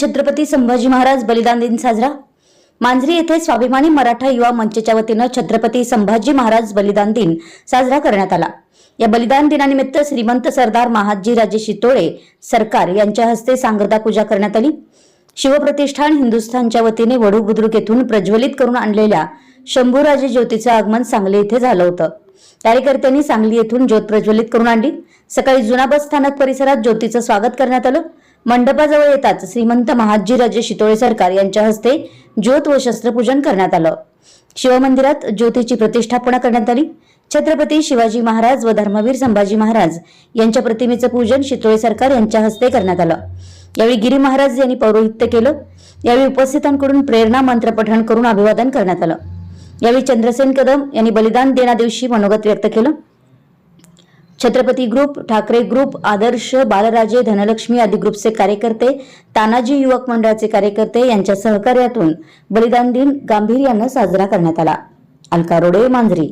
छत्रपती संभाजी महाराज बलिदान दिन साजरा. मांजरी येथे स्वाभिमानी मराठा युवा मंचच्या वतीनं छत्रपती संभाजी महाराज बलिदान दिन साजरा करण्यात आला. या बलिदान दिनानिमित्त श्रीमंत सरदार महाजी राजे शितोळे सरकार यांच्या हस्ते सांगता पूजा करण्यात आली. शिवप्रतिष्ठान हिंदुस्थानच्या वतीने वडू बुद्रुक येथून प्रज्वलित करून आणलेल्या शंभूराजे ज्योतीचं आगमन सांगली येथे झालं होतं. कार्यकर्त्यांनी सांगली येथून ज्योत प्रज्वलित करून आणली. सकाळी जुना बस स्थानक परिसरात ज्योतीचं स्वागत करण्यात आलं. मंडपाजवळ येताच श्रीमंत महाजीराजे शितोळे सरकार यांच्या हस्ते ज्योत व शस्त्रपूजन करण्यात आलं. शिवमंदिरात ज्योतीची प्रतिष्ठापना करण्यात आली. छत्रपती शिवाजी महाराज व धर्मवीर संभाजी महाराज यांच्या प्रतिमेचं पूजन शितोळे सरकार यांच्या हस्ते करण्यात आलं. यावेळी गिरी महाराज यांनी पौरोहित्य केलं. यावेळी उपस्थितांकडून प्रेरणा मंत्र पठण करून अभिवादन करण्यात आलं. यावेळी चंद्रसेन कदम यांनी बलिदान दिना दिवशी मनोगत व्यक्त केलं. छत्रपती ग्रुप ठाकरे ग्रुप आदर्श बालराजे धनलक्ष्मी आदी ग्रुपचे कार्यकर्ते तानाजी युवक मंडळाचे कार्यकर्ते यांच्या सहकार्यातून बलिदान दिन गांभीर्यानं साजरा करण्यात आला. अलका रोडे मांजरी.